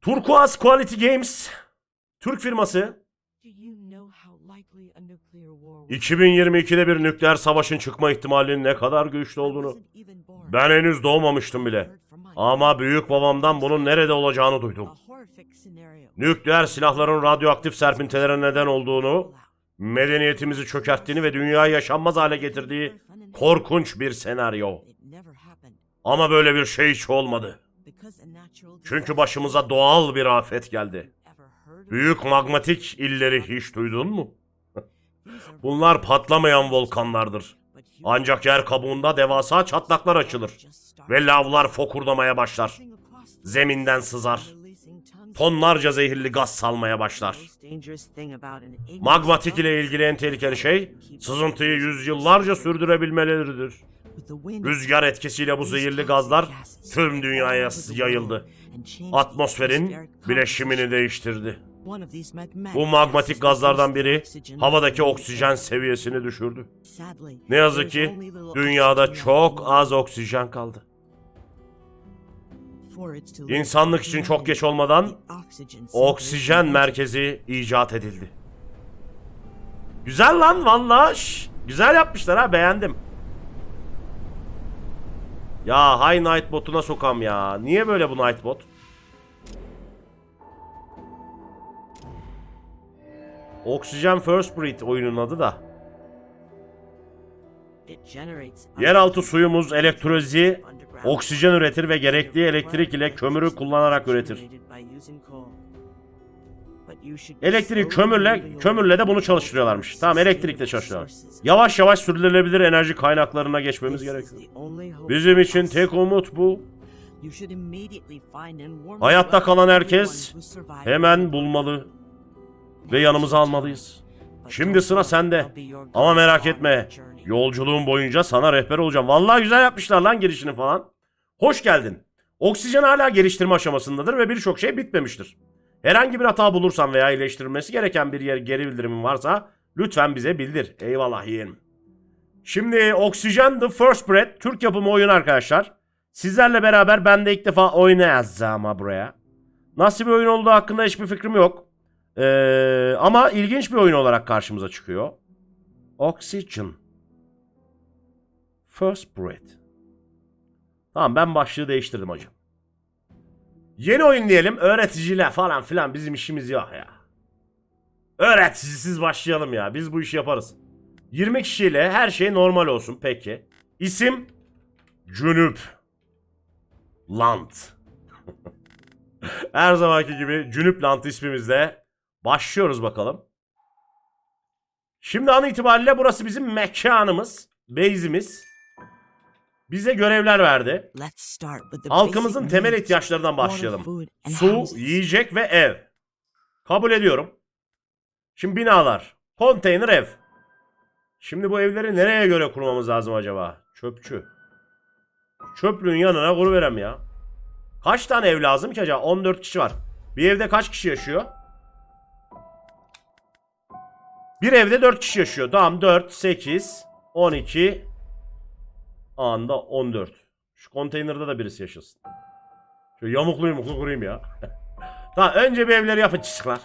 Turkuaz Quality Games Türk firması Do you know how likely a nuclear war 2022'de bir nükleer savaşın çıkma ihtimalinin ne kadar güçlü olduğunu ben henüz doğmamıştım bile. Ama büyük babamdan bunun nerede olacağını duydum. Nükleer silahların radyoaktif serpintilere neden olduğunu, medeniyetimizi çökerttiğini ve dünyayı yaşanmaz hale getirdiği korkunç bir senaryo. Ama böyle bir şey hiç olmadı. Çünkü başımıza doğal bir afet geldi. Büyük magmatik illeri hiç duydun mu? Bunlar patlamayan volkanlardır. Ancak yer kabuğunda devasa çatlaklar açılır ve lavlar fokurdamaya başlar. Zeminden sızar. Tonlarca zehirli gaz salmaya başlar. Magmatik ile ilgili en tehlikeli şey sızıntıyı yüzyıllarca sürdürebilmeleridir. Rüzgar etkisiyle bu zehirli gazlar tüm dünyaya yayıldı. Atmosferin bileşimini değiştirdi. Bu magmatik gazlardan biri havadaki oksijen seviyesini düşürdü. Ne yazık ki dünyada çok az oksijen kaldı. İnsanlık için çok geç olmadan oksijen merkezi icat edildi. Güzel lan valla. Güzel yapmışlar ha beğendim. Ya High Nightbot'una sokam ya. Niye böyle bu Nightbot? Oksijen First Breed oyunun adı da. Yeraltı suyumuz elektrolizi oksijen üretir ve gerekli elektrik ile kömürü kullanarak üretir. Elektrik kömürle kömürle de bunu çalıştırıyorlarmış. Tamam elektrikle çalışıyorlar. Yavaş yavaş sürdürülebilir enerji kaynaklarına geçmemiz gerekiyor. Bizim için tek umut bu. Hayatta kalan herkes hemen bulmalı ve yanımıza almalıyız. Şimdi sıra sende. Ama merak etme. Yolculuğun boyunca sana rehber olacağım. Vallahi güzel yapmışlar lan girişini falan. Hoş geldin. Oksijen hala geliştirme aşamasındadır ve birçok şey bitmemiştir. Herhangi bir hata bulursan veya iyileştirilmesi gereken bir yer geri bildirimin varsa lütfen bize bildir. Eyvallah yeğenim. Şimdi Oksijen The First Breath Türk yapımı oyun arkadaşlar. Sizlerle beraber ben de ilk defa oynayacağım ha buraya. Nasıl bir oyun olduğu hakkında hiçbir fikrim yok. Ee, ama ilginç bir oyun olarak karşımıza çıkıyor. Oxygen. First Breath. Tamam ben başlığı değiştirdim hocam. Yeni oyun diyelim. Öğreticiyle falan filan bizim işimiz yok ya. Öğreticisiz başlayalım ya. Biz bu işi yaparız. 20 kişiyle her şey normal olsun peki. İsim Cünüp Lant. her zamanki gibi Cünüp Lant ismimizle başlıyoruz bakalım. Şimdi an itibariyle burası bizim mekanımız, base'imiz. Bize görevler verdi. Halkımızın temel ihtiyaçlarından başlayalım. Su, yiyecek ve ev. Kabul ediyorum. Şimdi binalar. Konteyner ev. Şimdi bu evleri nereye göre kurmamız lazım acaba? Çöpçü. Çöplüğün yanına kuruverem ya. Kaç tane ev lazım ki acaba? 14 kişi var. Bir evde kaç kişi yaşıyor? Bir evde 4 kişi yaşıyor. Tamam 4, 8, 12, anda 14. Şu konteynerde de birisi yaşasın. Şöyle yamuklu yumuklu kurayım ya. tamam önce bir evleri yapın çocuklar.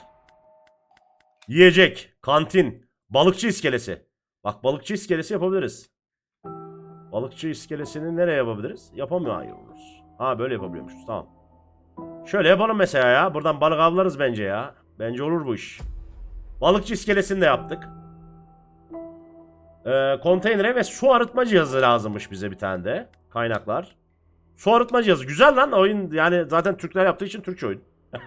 Yiyecek, kantin, balıkçı iskelesi. Bak balıkçı iskelesi yapabiliriz. Balıkçı iskelesini nereye yapabiliriz? Yapamıyoruz. Ha böyle yapabiliyormuşuz tamam. Şöyle yapalım mesela ya. Buradan balık avlarız bence ya. Bence olur bu iş. Balıkçı iskelesini de yaptık. Ee, konteynere ve su arıtma cihazı lazımmış bize bir tane de. Kaynaklar. Su arıtma cihazı. Güzel lan oyun. Yani zaten Türkler yaptığı için Türkçe oyun.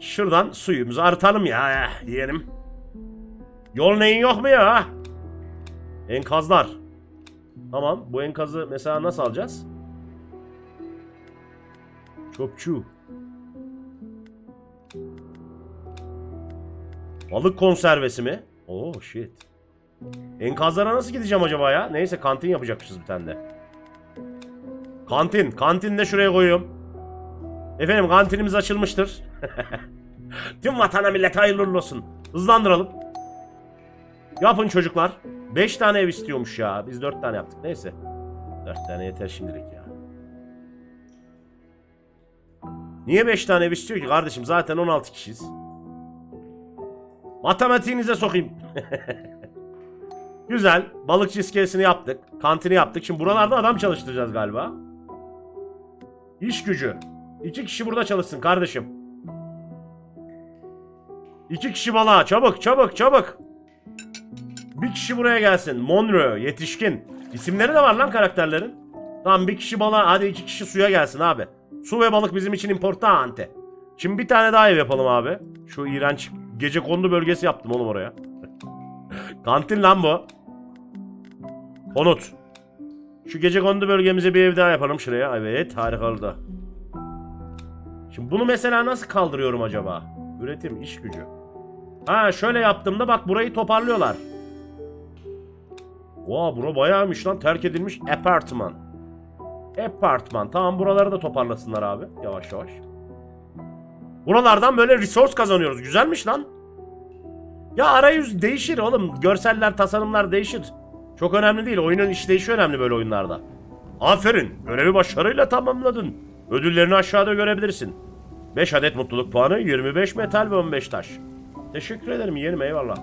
Şuradan suyumuzu arıtalım ya. Diyelim. Yol neyin yok mu ya? Enkazlar. Tamam. Bu enkazı mesela nasıl alacağız? Çöpçü. Balık konservesi mi? Oh shit. Enkazlara nasıl gideceğim acaba ya? Neyse kantin yapacakmışız bir tane de. Kantin. Kantin de şuraya koyuyorum. Efendim kantinimiz açılmıştır. Tüm vatana millet hayırlı olsun. Hızlandıralım. Yapın çocuklar. 5 tane ev istiyormuş ya. Biz 4 tane yaptık. Neyse. 4 tane yeter şimdilik ya. Niye 5 tane ev istiyor ki kardeşim? Zaten 16 kişiyiz. Matematiğinize sokayım. Güzel. Balıkçı iskelesini yaptık. Kantini yaptık. Şimdi buralarda adam çalıştıracağız galiba. İş gücü. İki kişi burada çalışsın kardeşim. İki kişi balığa. Çabuk çabuk çabuk. Bir kişi buraya gelsin. Monroe. Yetişkin. İsimleri de var lan karakterlerin. Tamam bir kişi balığa. Hadi iki kişi suya gelsin abi. Su ve balık bizim için importante. Şimdi bir tane daha ev yapalım abi. Şu iğrenç gece kondu bölgesi yaptım oğlum oraya. Kantin lan bu. Konut. Şu gece kondu bölgemize bir ev daha yapalım şuraya. Evet harika oldu. Şimdi bunu mesela nasıl kaldırıyorum acaba? Üretim, iş gücü. Ha şöyle yaptığımda bak burayı toparlıyorlar. Oha bura bayağıymış lan terk edilmiş apartman. Apartman. Tamam buraları da toparlasınlar abi. Yavaş yavaş. Buralardan böyle resource kazanıyoruz. Güzelmiş lan. Ya arayüz değişir oğlum. Görseller, tasarımlar değişir. Çok önemli değil. Oyunun işleyişi önemli böyle oyunlarda. Aferin. Görevi başarıyla tamamladın. Ödüllerini aşağıda görebilirsin. 5 adet mutluluk puanı, 25 metal ve 15 taş. Teşekkür ederim yeğenim eyvallah.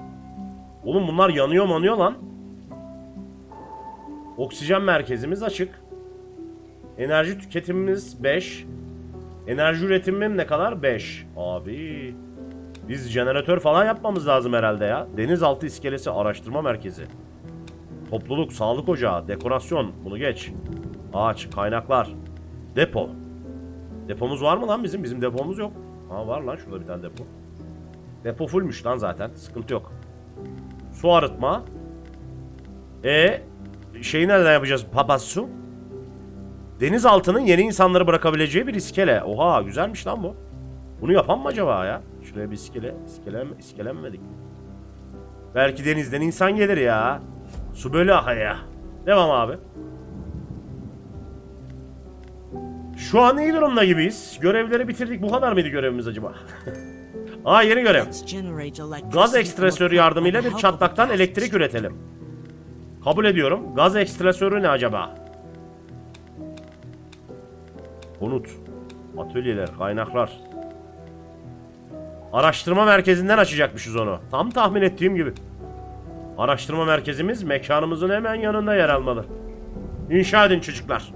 Oğlum bunlar yanıyor manıyor lan. Oksijen merkezimiz açık. Enerji tüketimimiz 5. Enerji üretimim ne kadar? 5. Abi. Biz jeneratör falan yapmamız lazım herhalde ya. Denizaltı iskelesi araştırma merkezi. Topluluk, sağlık ocağı, dekorasyon. Bunu geç. Ağaç, kaynaklar. Depo. Depomuz var mı lan bizim? Bizim depomuz yok. Ha var lan şurada bir tane depo. Depo fullmüş lan zaten. Sıkıntı yok. Su arıtma. E şeyi nereden yapacağız? Papasu. Denizaltının yeni insanları bırakabileceği bir iskele. Oha güzelmiş lan bu. Bunu yapan mı acaba ya? Şuraya bir iskele. İskelen, iskelenmedik. Belki denizden insan gelir ya. Su böyle akar ya. Devam abi. Şu an iyi durumda gibiyiz. Görevleri bitirdik. Bu kadar mıydı görevimiz acaba? Aa yeni görev. Gaz ekstresörü yardımıyla bir çatlaktan elektrik üretelim. Kabul ediyorum. Gaz ekstresörü ne acaba? Konut. Atölyeler, kaynaklar. Araştırma merkezinden açacakmışız onu. Tam tahmin ettiğim gibi. Araştırma merkezimiz mekanımızın hemen yanında yer almalı. İnşa edin çocuklar.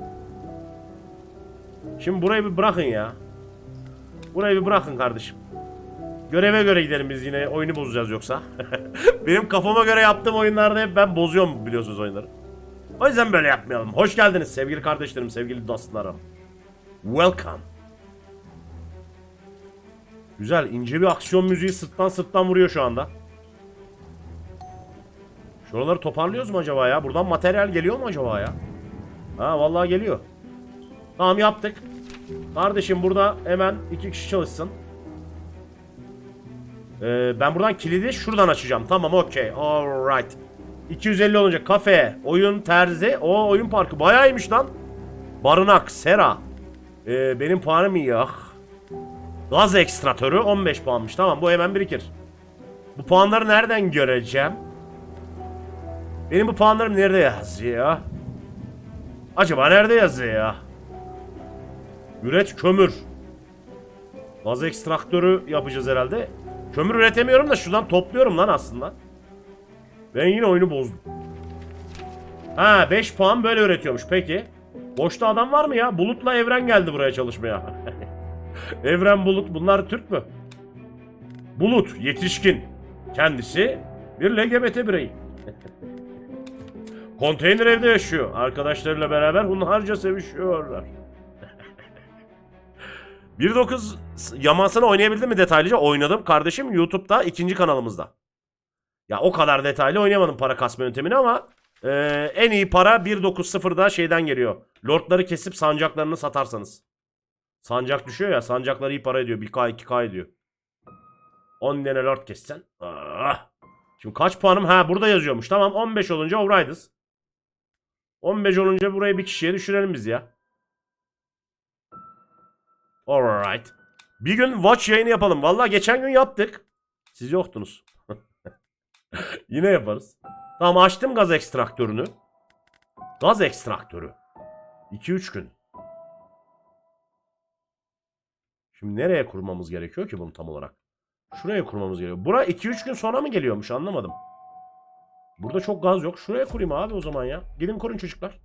Şimdi burayı bir bırakın ya. Burayı bir bırakın kardeşim. Göreve göre gidelim biz yine oyunu bozacağız yoksa. Benim kafama göre yaptığım oyunlarda hep ben bozuyorum biliyorsunuz oyunları. O yüzden böyle yapmayalım. Hoş geldiniz sevgili kardeşlerim, sevgili dostlarım. Welcome. Güzel ince bir aksiyon müziği sırttan sırttan vuruyor şu anda. Şuraları toparlıyoruz mu acaba ya? Buradan materyal geliyor mu acaba ya? Ha vallahi geliyor. Tamam yaptık. Kardeşim burada hemen iki kişi çalışsın. Ee, ben buradan kilidi şuradan açacağım. Tamam okey. Alright. 250 olunca kafe, oyun, terzi. O oyun parkı bayağıymış lan. Barınak, sera. Ee, benim puanım iyi ya. Gaz ekstratörü 15 puanmış. Tamam bu hemen birikir. Bu puanları nereden göreceğim? Benim bu puanlarım nerede yazıyor? Acaba nerede yazıyor? Üret kömür. Gaz ekstraktörü yapacağız herhalde. Kömür üretemiyorum da şuradan topluyorum lan aslında. Ben yine oyunu bozdum. Ha 5 puan böyle üretiyormuş peki. Boşta adam var mı ya? Bulut'la Evren geldi buraya çalışmaya. Evren Bulut bunlar Türk mü? Bulut yetişkin. Kendisi bir LGBT bireyi. Konteyner evde yaşıyor. Arkadaşlarıyla beraber hunharca sevişiyorlar. 1.9 yamasını oynayabildin mi detaylıca? Oynadım kardeşim YouTube'da ikinci kanalımızda. Ya o kadar detaylı oynayamadım para kasma yöntemini ama e, en iyi para 1.9.0'da şeyden geliyor. Lordları kesip sancaklarını satarsanız. Sancak düşüyor ya sancakları iyi para ediyor. 1K 2K ediyor. 10 tane lord kessen. Ah. Şimdi kaç puanım? Ha burada yazıyormuş. Tamam 15 olunca Overriders. 15 olunca burayı bir kişiye düşürelim biz ya. Alright. Bir gün watch yayını yapalım. Vallahi geçen gün yaptık. Siz yoktunuz. Yine yaparız. Tamam açtım gaz ekstraktörünü. Gaz ekstraktörü. 2-3 gün. Şimdi nereye kurmamız gerekiyor ki bunu tam olarak? Şuraya kurmamız gerekiyor. Bura 2-3 gün sonra mı geliyormuş anlamadım. Burada çok gaz yok. Şuraya kurayım abi o zaman ya. Gidin kurun çocuklar.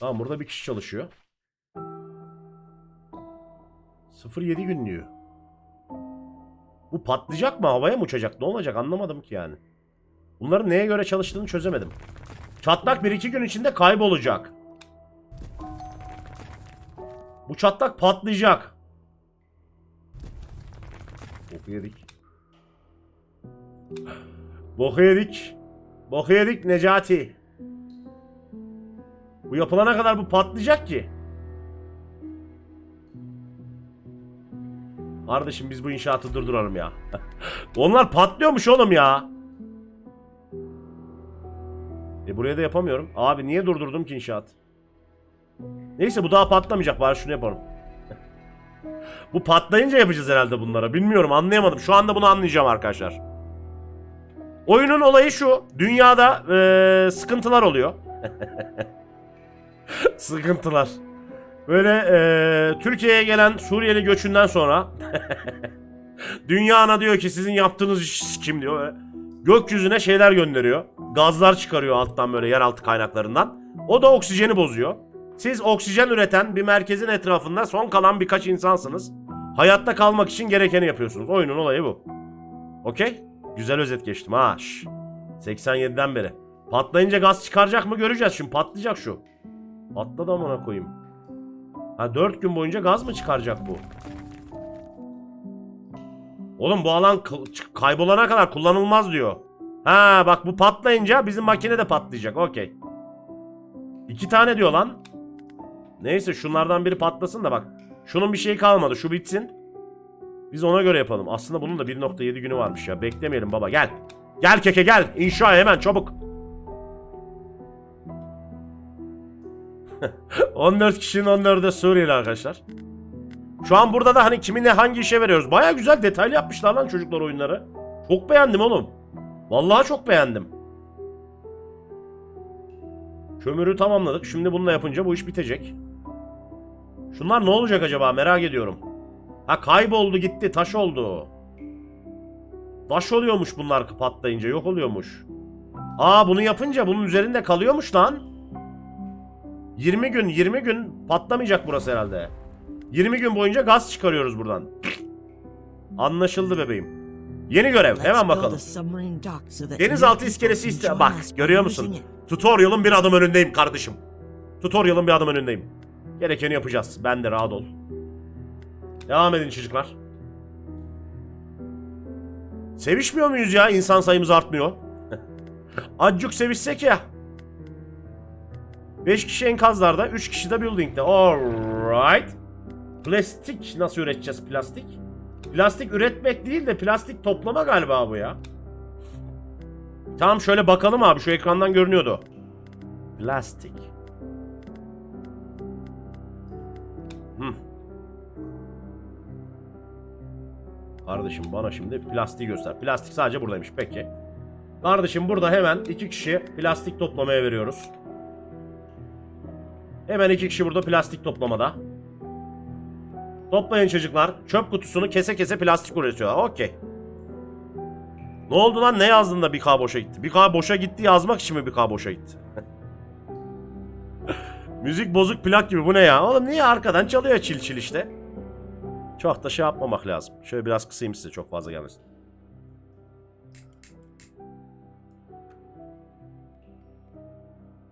Tamam burada bir kişi çalışıyor. 07 günlüğü. Bu patlayacak mı? Havaya mı uçacak? Ne olacak? Anlamadım ki yani. Bunların neye göre çalıştığını çözemedim. Çatlak 1-2 gün içinde kaybolacak. Bu çatlak patlayacak. Boku yedik. Boku yedik. Boku yedik Necati. Bu yapılana kadar bu patlayacak ki. Kardeşim biz bu inşaatı durduralım ya. Onlar patlıyormuş oğlum ya. E buraya da yapamıyorum. Abi niye durdurdum ki inşaat? Neyse bu daha patlamayacak. Bari şunu yapalım. bu patlayınca yapacağız herhalde bunlara. Bilmiyorum anlayamadım. Şu anda bunu anlayacağım arkadaşlar. Oyunun olayı şu. Dünyada eee, sıkıntılar oluyor. sıkıntılar. Böyle eee, Türkiye'ye gelen Suriyeli göçünden sonra dünya ana diyor ki sizin yaptığınız iş kim diyor. Böyle gökyüzüne şeyler gönderiyor. Gazlar çıkarıyor alttan böyle yeraltı kaynaklarından. O da oksijeni bozuyor. Siz oksijen üreten bir merkezin etrafında son kalan birkaç insansınız. Hayatta kalmak için gerekeni yapıyorsunuz. Oyunun olayı bu. Okey? Güzel özet geçtim ha. şş. 87'den beri. Patlayınca gaz çıkaracak mı göreceğiz şimdi. Patlayacak şu. Patladı amına koyayım. Ha 4 gün boyunca gaz mı çıkaracak bu? Oğlum bu alan kaybolana kadar kullanılmaz diyor. Ha bak bu patlayınca bizim makine de patlayacak. Okey. İki tane diyor lan. Neyse şunlardan biri patlasın da bak. Şunun bir şeyi kalmadı. Şu bitsin. Biz ona göre yapalım. Aslında bunun da 1.7 günü varmış ya. Beklemeyelim baba gel. Gel keke gel. İnşa hemen çabuk. 14 kişinin 14'ü de Suriyeli arkadaşlar. Şu an burada da hani kiminle hangi işe veriyoruz. Baya güzel detaylı yapmışlar lan çocuklar oyunları. Çok beğendim oğlum. Vallahi çok beğendim. Kömürü tamamladık. Şimdi bununla yapınca bu iş bitecek. Şunlar ne olacak acaba merak ediyorum. Ha kayboldu gitti taş oldu. Taş oluyormuş bunlar patlayınca yok oluyormuş. Aa bunu yapınca bunun üzerinde kalıyormuş lan. 20 gün 20 gün patlamayacak burası herhalde. 20 gün boyunca gaz çıkarıyoruz buradan. Anlaşıldı bebeğim. Yeni görev hemen bakalım. Denizaltı iskelesi iste... Bak görüyor musun? Tutorial'ın bir adım önündeyim kardeşim. Tutorial'ın bir adım önündeyim. Gerekeni yapacağız. Ben de rahat ol. Devam edin çocuklar. Sevişmiyor muyuz ya? İnsan sayımız artmıyor. Acık sevişsek ya. 5 kişi enkazlarda, 3 kişi de building'de. Alright. Plastik nasıl üreteceğiz plastik? Plastik üretmek değil de plastik toplama galiba bu ya. Tamam şöyle bakalım abi şu ekrandan görünüyordu. Plastik. Hmm. Kardeşim bana şimdi plastiği göster. Plastik sadece buradaymış peki. Kardeşim burada hemen iki kişi plastik toplamaya veriyoruz. Hemen iki kişi burada plastik toplamada. Toplayın çocuklar. Çöp kutusunu kese kese plastik üretiyorlar. Okey. Ne oldu lan? Ne yazdın da bir K boşa gitti? Bir K boşa gitti yazmak için mi bir K boşa gitti? Müzik bozuk plak gibi bu ne ya? Oğlum niye arkadan çalıyor çil çil işte? Çok da şey yapmamak lazım. Şöyle biraz kısayım size çok fazla gelmesin.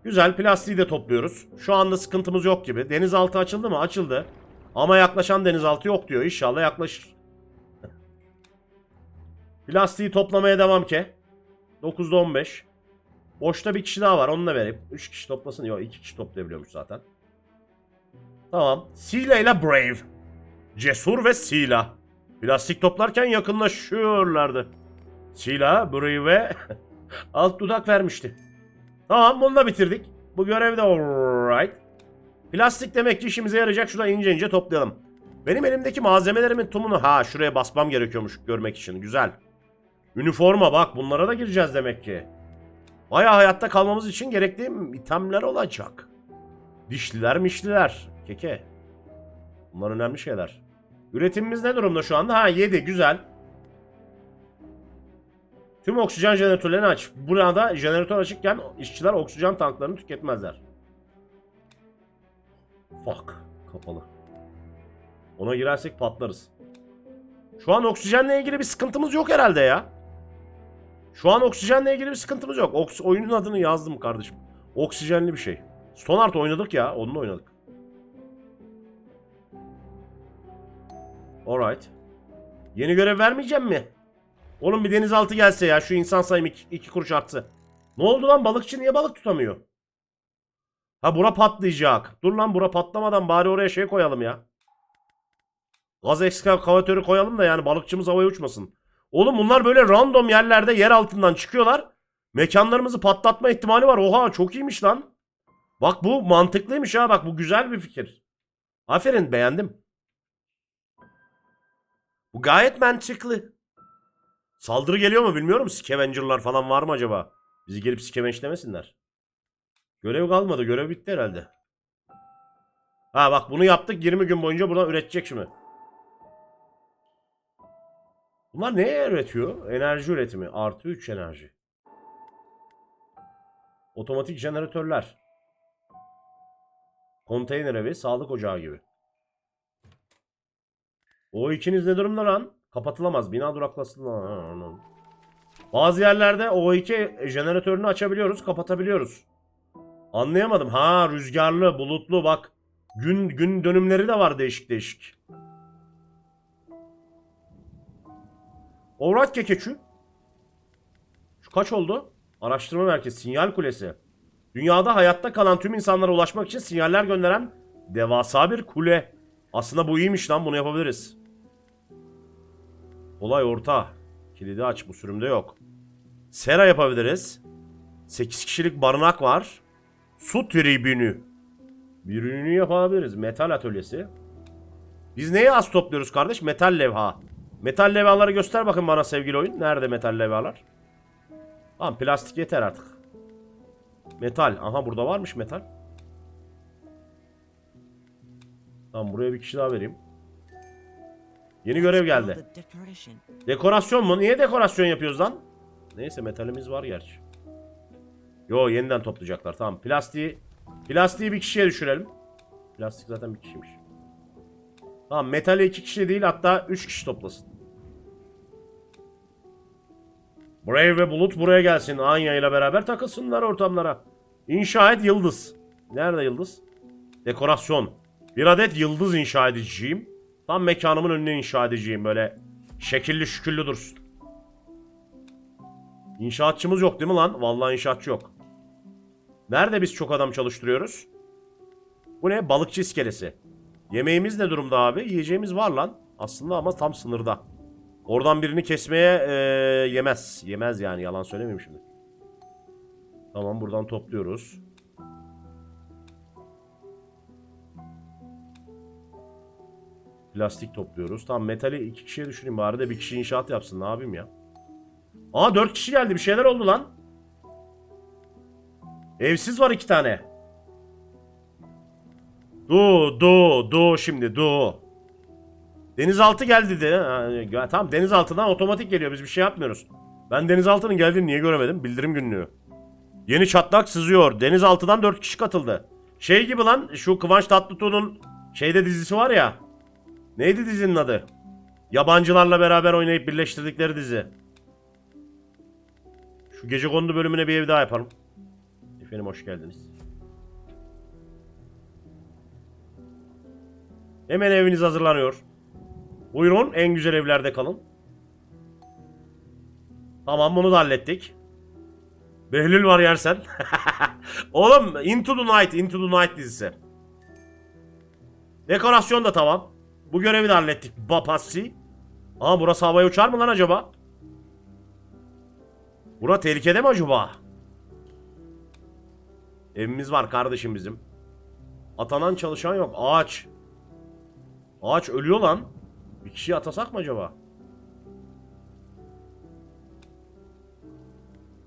Güzel plastiği de topluyoruz. Şu anda sıkıntımız yok gibi. Denizaltı açıldı mı? Açıldı. Ama yaklaşan denizaltı yok diyor. İnşallah yaklaşır. Plastiği toplamaya devam ki. 9'da 15. Boşta bir kişi daha var. Onu da vereyim. 3 kişi toplasın. Yok 2 kişi toplayabiliyormuş zaten. Tamam. Sila ile Brave. Cesur ve Sila. Plastik toplarken yakınlaşıyorlardı. Sila, Brave ve alt dudak vermişti. Tamam bunu da bitirdik. Bu görev de alright. Plastik demek ki işimize yarayacak. Şuradan ince ince toplayalım. Benim elimdeki malzemelerimin tümünü... Ha şuraya basmam gerekiyormuş görmek için. Güzel. Üniforma bak bunlara da gireceğiz demek ki. Baya hayatta kalmamız için gerekli itemler olacak. Dişliler mişliler. Keke. Bunlar önemli şeyler. Üretimimiz ne durumda şu anda? Ha 7 güzel. Tüm oksijen jeneratörlerini aç. Burada jeneratör açıkken işçiler oksijen tanklarını tüketmezler. Fuck. Kapalı. Ona girersek patlarız. Şu an oksijenle ilgili bir sıkıntımız yok herhalde ya. Şu an oksijenle ilgili bir sıkıntımız yok. Oks oyunun adını yazdım kardeşim. Oksijenli bir şey. Stonart oynadık ya. Onunla oynadık. Alright. Yeni görev vermeyeceğim mi? Oğlum bir denizaltı gelse ya. Şu insan sayımı iki, iki kuruş artsı. Ne oldu lan? Balıkçı niye balık tutamıyor? Ha bura patlayacak. Dur lan bura patlamadan bari oraya şey koyalım ya. Gaz ekskavatörü koyalım da yani balıkçımız havaya uçmasın. Oğlum bunlar böyle random yerlerde yer altından çıkıyorlar. Mekanlarımızı patlatma ihtimali var. Oha çok iyiymiş lan. Bak bu mantıklıymış ha. Bak bu güzel bir fikir. Aferin beğendim. Bu gayet mantıklı. Saldırı geliyor mu bilmiyorum. Scavenger'lar falan var mı acaba? Bizi gelip scavenge'lemesinler. Görev kalmadı. Görev bitti herhalde. Ha bak bunu yaptık. 20 gün boyunca buradan üretecek şimdi. Bunlar neye üretiyor? Enerji üretimi. Artı 3 enerji. Otomatik jeneratörler. Konteyner evi, sağlık ocağı gibi. O ikiniz ne durumda lan? Kapatılamaz. Bina duraklasın. Bazı yerlerde O2 jeneratörünü açabiliyoruz, kapatabiliyoruz. Anlayamadım. Ha rüzgarlı, bulutlu bak. Gün gün dönümleri de var değişik değişik. Alright kekeçü. Şu kaç oldu? Araştırma merkezi, sinyal kulesi. Dünyada hayatta kalan tüm insanlara ulaşmak için sinyaller gönderen devasa bir kule. Aslında bu iyiymiş lan bunu yapabiliriz. Olay orta. Kilidi aç bu sürümde yok. Sera yapabiliriz. 8 kişilik barınak var. Su tribünü. Bir ürünü yapabiliriz. Metal atölyesi. Biz neyi az topluyoruz kardeş? Metal levha. Metal levhaları göster bakın bana sevgili oyun. Nerede metal levhalar? Tamam plastik yeter artık. Metal. Aha burada varmış metal. Tamam buraya bir kişi daha vereyim. Yeni görev geldi. Dekorasyon mu? Niye dekorasyon yapıyoruz lan? Neyse metalimiz var gerçi. Yo yeniden toplayacaklar. Tamam plastiği plastiği bir kişiye düşürelim. Plastik zaten bir kişiymiş. Tamam metali iki kişi değil hatta üç kişi toplasın. Brave ve Bulut buraya gelsin. Anya ile beraber takılsınlar ortamlara. İnşa et yıldız. Nerede yıldız? Dekorasyon. Bir adet yıldız inşa edeceğim. Tam mekanımın önüne inşa edeceğim böyle. Şekilli şüküllü dursun. İnşaatçımız yok değil mi lan? Vallahi inşaatçı yok. Nerede biz çok adam çalıştırıyoruz? Bu ne? Balıkçı iskelesi. Yemeğimiz ne durumda abi? Yiyeceğimiz var lan. Aslında ama tam sınırda. Oradan birini kesmeye eee, yemez. Yemez yani yalan söylemeyeyim şimdi. Tamam buradan topluyoruz. Plastik topluyoruz. Tamam metali iki kişiye düşüreyim bari de bir kişi inşaat yapsın. Ne yapayım ya? Aa dört kişi geldi. Bir şeyler oldu lan. Evsiz var iki tane. Du du du şimdi du. Denizaltı geldi de. Ha, tamam denizaltından otomatik geliyor. Biz bir şey yapmıyoruz. Ben denizaltının geldiğini niye göremedim? Bildirim günlüğü. Yeni çatlak sızıyor. Denizaltıdan 4 kişi katıldı. Şey gibi lan şu Kıvanç Tatlıtuğ'un şeyde dizisi var ya. Neydi dizinin adı? Yabancılarla beraber oynayıp birleştirdikleri dizi. Şu gece kondu bölümüne bir ev daha yapalım. Efendim hoş geldiniz. Hemen eviniz hazırlanıyor. Buyurun en güzel evlerde kalın. Tamam bunu da hallettik. Behlül var yersen. Oğlum Into the Night, Into the Night dizisi. Dekorasyon da tamam. Bu görevi de hallettik. Bapassi. Aa burası havaya uçar mı lan acaba? Bura tehlikede mi acaba? Evimiz var kardeşim bizim. Atanan çalışan yok. Ağaç. Ağaç ölüyor lan. Bir kişiyi atasak mı acaba?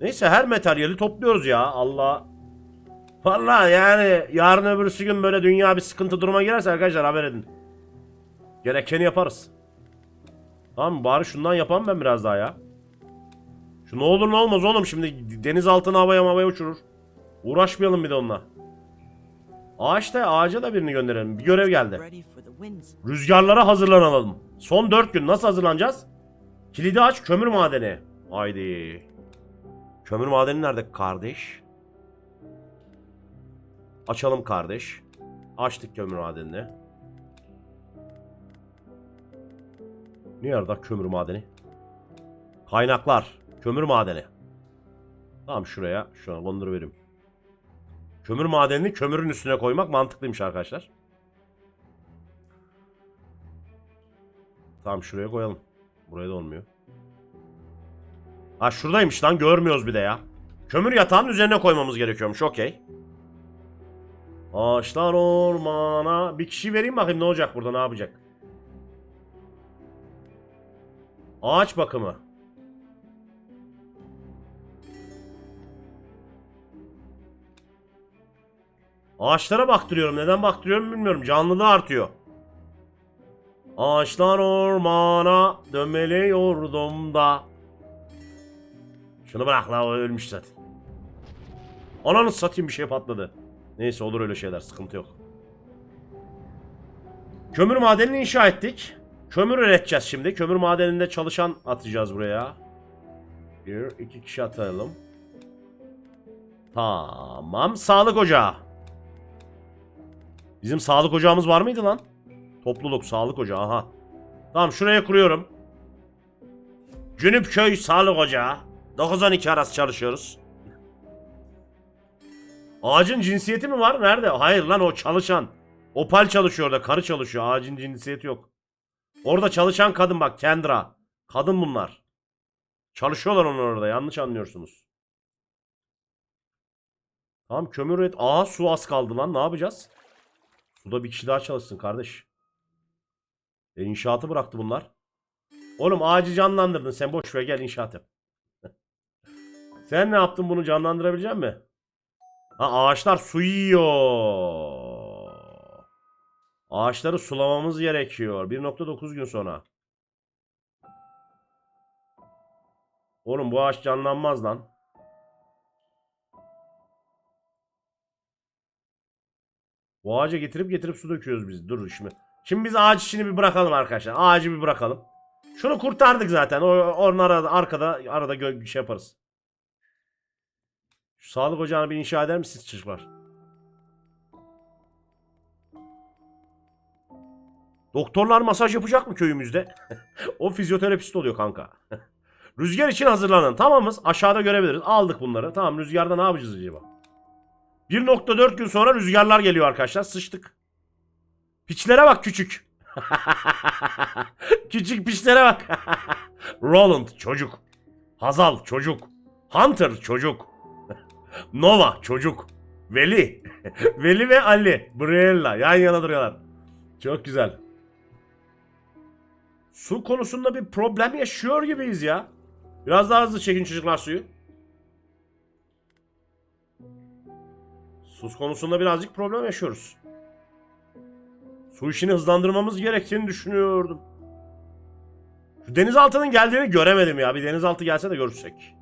Neyse her materyali topluyoruz ya. Allah. Vallahi yani yarın öbürsü gün böyle dünya bir sıkıntı duruma girerse arkadaşlar haber edin. Gerekeni yaparız. Tamam bari şundan yapamam ben biraz daha ya. Şu ne olur ne olmaz oğlum şimdi deniz altına havaya havaya uçurur. Uğraşmayalım bir de onunla. Ağaçta ağaca da birini gönderelim. Bir görev geldi. Rüzgarlara hazırlanalım. Son 4 gün nasıl hazırlanacağız? Kilidi aç kömür madeni. Haydi. Kömür madeni nerede kardeş? Açalım kardeş. Açtık kömür madenini. Nerede kömür madeni? Kaynaklar. Kömür madeni. Tamam şuraya. Şuna kondur vereyim. Kömür madenini kömürün üstüne koymak mantıklıymış arkadaşlar. Tamam şuraya koyalım. Buraya da olmuyor. Ha şuradaymış lan görmüyoruz bir de ya. Kömür yatağının üzerine koymamız gerekiyormuş okey. Ağaçlar ormana. Bir kişi vereyim bakayım ne olacak burada ne yapacak. Ağaç bakımı. Ağaçlara baktırıyorum. Neden baktırıyorum bilmiyorum. Canlılığı artıyor. Ağaçlar ormana dömeliyordum da. Şunu bırak la o ölmüş zaten. Ananı satayım bir şey patladı. Neyse olur öyle şeyler sıkıntı yok. Kömür madenini inşa ettik. Kömür üreteceğiz şimdi. Kömür madeninde çalışan atacağız buraya. Bir, iki kişi atalım. Tamam. Sağlık ocağı. Bizim sağlık ocağımız var mıydı lan? Topluluk sağlık ocağı aha. Tamam şuraya kuruyorum. Cünüpköy sağlık ocağı. 9-12 arası çalışıyoruz. Ağacın cinsiyeti mi var? Nerede? Hayır lan o çalışan. Opal çalışıyor orada. Karı çalışıyor. Ağacın cinsiyeti yok. Orada çalışan kadın bak. Kendra. Kadın bunlar. Çalışıyorlar onlar orada. Yanlış anlıyorsunuz. Tamam kömür et. Aa su az kaldı lan. Ne yapacağız? Suda bir kişi daha çalışsın kardeş. E inşaatı bıraktı bunlar. Oğlum ağacı canlandırdın. Sen boş ver gel inşaat yap. Sen ne yaptın bunu canlandırabilecek mi? Ha ağaçlar su yiyor. Ağaçları sulamamız gerekiyor. 1.9 gün sonra. Oğlum bu ağaç canlanmaz lan. Bu ağaca getirip getirip su döküyoruz biz. Dur şimdi. Şimdi biz ağaç işini bir bırakalım arkadaşlar. Ağacı bir bırakalım. Şunu kurtardık zaten. O, onun arada, arkada arada şey yaparız. Şu sağlık ocağını bir inşa eder misiniz çocuklar? Doktorlar masaj yapacak mı köyümüzde? o fizyoterapist oluyor kanka. Rüzgar için hazırlanın. Tamamız. Aşağıda görebiliriz. Aldık bunları. Tamam rüzgarda ne yapacağız acaba? 1.4 gün sonra rüzgarlar geliyor arkadaşlar. Sıçtık. Piçlere bak küçük. küçük piçlere bak. Roland çocuk. Hazal çocuk. Hunter çocuk. Nova çocuk. Veli. Veli ve Ali. Briella yan yana duruyorlar. Çok güzel. Su konusunda bir problem yaşıyor gibiyiz ya. Biraz daha hızlı çekin çocuklar suyu. Su konusunda birazcık problem yaşıyoruz. Su işini hızlandırmamız gerektiğini düşünüyordum. Şu denizaltının geldiğini göremedim ya. Bir denizaltı gelse de görürsek.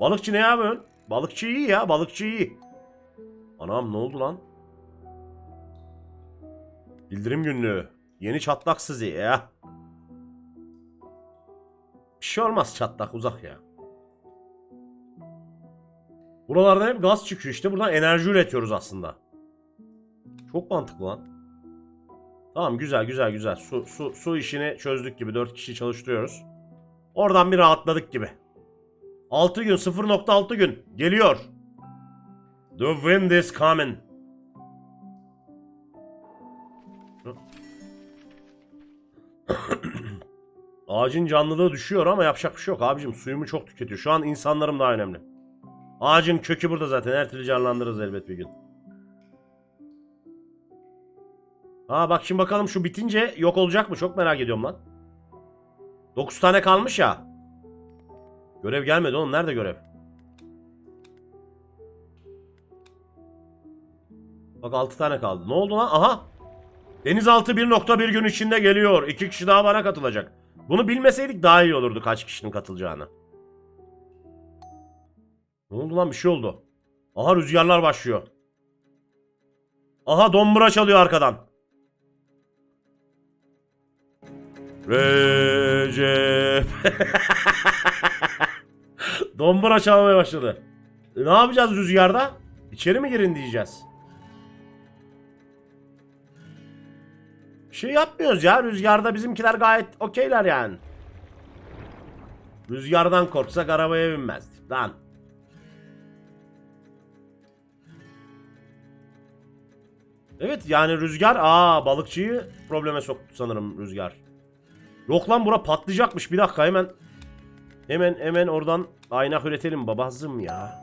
Balıkçı ne yapıyorsun? Balıkçı iyi ya. Balıkçı iyi. Anam ne oldu lan? Bildirim günlüğü. Yeni çatlak sizi ya. Bir şey olmaz çatlak uzak ya. Buralardan hep gaz çıkıyor işte. Buradan enerji üretiyoruz aslında. Çok mantıklı lan. Tamam güzel güzel güzel. Su, su, su işini çözdük gibi. 4 kişi çalıştırıyoruz. Oradan bir rahatladık gibi. 6 gün 0.6 gün. Geliyor. The wind is coming. Ağacın canlılığı düşüyor ama yapacak bir şey yok abicim. Suyumu çok tüketiyor. Şu an insanlarım daha önemli. Ağacın kökü burada zaten. Her türlü canlandırırız elbet bir gün. Ha bak şimdi bakalım şu bitince yok olacak mı? Çok merak ediyorum lan. 9 tane kalmış ya. Görev gelmedi oğlum. Nerede görev? Bak 6 tane kaldı. Ne oldu lan? Aha. Denizaltı 1.1 gün içinde geliyor. İki kişi daha bana katılacak. Bunu bilmeseydik daha iyi olurdu kaç kişinin katılacağını. Ne oldu lan bir şey oldu. Aha rüzgarlar başlıyor. Aha dombura çalıyor arkadan. Recep. dombura çalmaya başladı. E, ne yapacağız rüzgarda? İçeri mi girin diyeceğiz. Bir şey yapmıyoruz ya. Rüzgarda bizimkiler gayet okeyler yani. Rüzgardan korksak arabaya binmezdik lan. Evet yani rüzgar aa balıkçıyı probleme soktu sanırım rüzgar. Yok lan bura patlayacakmış bir dakika hemen. Hemen hemen oradan aynak üretelim babazım ya.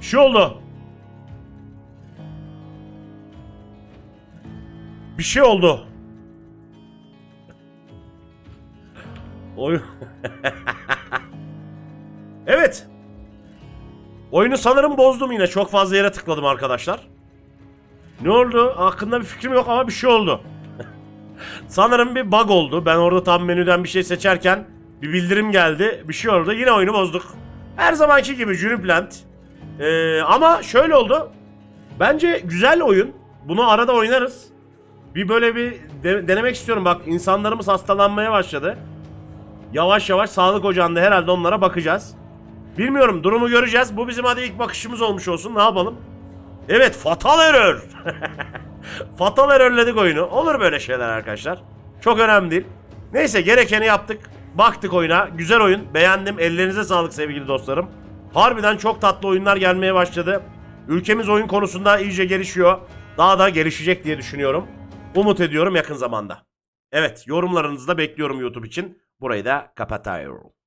Bir şey oldu. Bir şey oldu. Oyun. evet. Oyunu sanırım bozdum yine. Çok fazla yere tıkladım arkadaşlar. Ne oldu? Hakkında bir fikrim yok ama bir şey oldu. sanırım bir bug oldu. Ben orada tam menüden bir şey seçerken bir bildirim geldi. Bir şey oldu. Yine oyunu bozduk. Her zamanki gibi Juniplent. Ee, ama şöyle oldu. Bence güzel oyun. Bunu arada oynarız. Bir böyle bir de- denemek istiyorum. Bak insanlarımız hastalanmaya başladı. Yavaş yavaş sağlık ocağında herhalde onlara bakacağız. Bilmiyorum durumu göreceğiz. Bu bizim hadi ilk bakışımız olmuş olsun. Ne yapalım? Evet fatal error. fatal errorledik oyunu. Olur böyle şeyler arkadaşlar. Çok önemli değil. Neyse gerekeni yaptık. Baktık oyuna. Güzel oyun. Beğendim. Ellerinize sağlık sevgili dostlarım. Harbiden çok tatlı oyunlar gelmeye başladı. Ülkemiz oyun konusunda iyice gelişiyor. Daha da gelişecek diye düşünüyorum. Umut ediyorum yakın zamanda. Evet yorumlarınızı da bekliyorum YouTube için. Burayı da kapatıyorum.